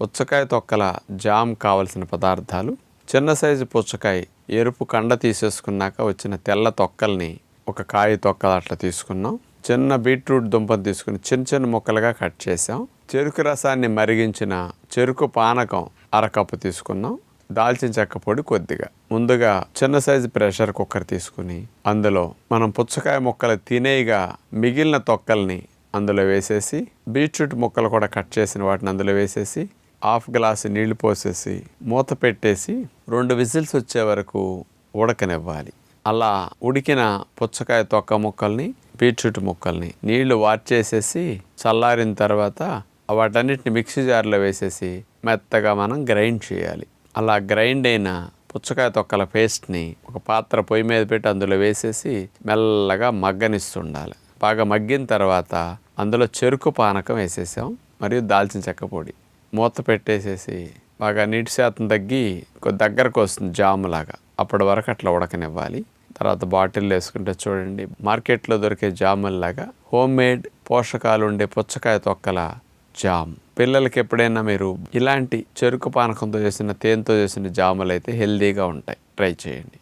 పుచ్చకాయ తొక్కల జామ్ కావలసిన పదార్థాలు చిన్న సైజు పుచ్చకాయ ఎరుపు కండ తీసేసుకున్నాక వచ్చిన తెల్ల తొక్కల్ని ఒక కాయ తొక్కలు అట్లా తీసుకున్నాం. చిన్న బీట్రూట్ దుంపను తీసుకుని చిన్న చిన్న ముక్కలుగా కట్ చేసాం. చెరుకు రసాన్ని మరిగించిన చెరుకు పానకం అరకప్పు తీసుకున్నాం. దాల్చిన చెక్క పొడి కొద్దిగా. ముందుగా చిన్న సైజు ప్రెషర్ కుక్కర్ తీసుకుని అందులో మనం పుచ్చకాయ ముక్కలు తినేగా మిగిలిన తొక్కల్ని అందులో వేసేసి బీట్రూట్ ముక్కలు కూడా కట్ చేసిన వాటిని అందులో వేసేసి హాఫ్ గ్లాసు నీళ్ళు పోసేసి మూత పెట్టేసి రెండు విజిల్స్ వచ్చే వరకు ఉడకనివ్వాలి. అలా ఉడికిన పుచ్చకాయ తొక్క ముక్కల్ని బీట్రూట్ ముక్కల్ని నీళ్ళు వార్చేసేసి చల్లారిన తర్వాత వాటన్నిటిని మిక్సీ జార్లో వేసేసి మెత్తగా మనం గ్రైండ్ చేయాలి. అలా గ్రైండ్ అయిన పుచ్చకాయ తొక్కల పేస్ట్ని ఒక పాత్ర పొయ్యి మీద పెట్టి అందులో వేసేసి మెల్లగా మగ్గనిస్తుండాలి. బాగా మగ్గిన తర్వాత అందులో చెరుకు పానకం వేసేసాం మరియు దాల్చిన చెక్క పొడి. మూత పెట్టేసేసి బాగా నీటి శాతం తగ్గి కొద్ది దగ్గరకు వస్తుంది జాములాగా. అప్పటి వరకు అట్లా ఉడకనివ్వాలి. తర్వాత బాటిల్ వేసుకుంటే చూడండి మార్కెట్లో దొరికే జాముల్లాగా హోమ్ మేడ్ పోషకాలు ఉండే పుచ్చకాయ తొక్కల జామ్. పిల్లలకి ఎప్పుడైనా మీరు ఇలాంటి చెరుకు పానకంతో చేసిన తేనెతో చేసిన జాములు అయితే హెల్దీగా ఉంటాయి. ట్రై చేయండి.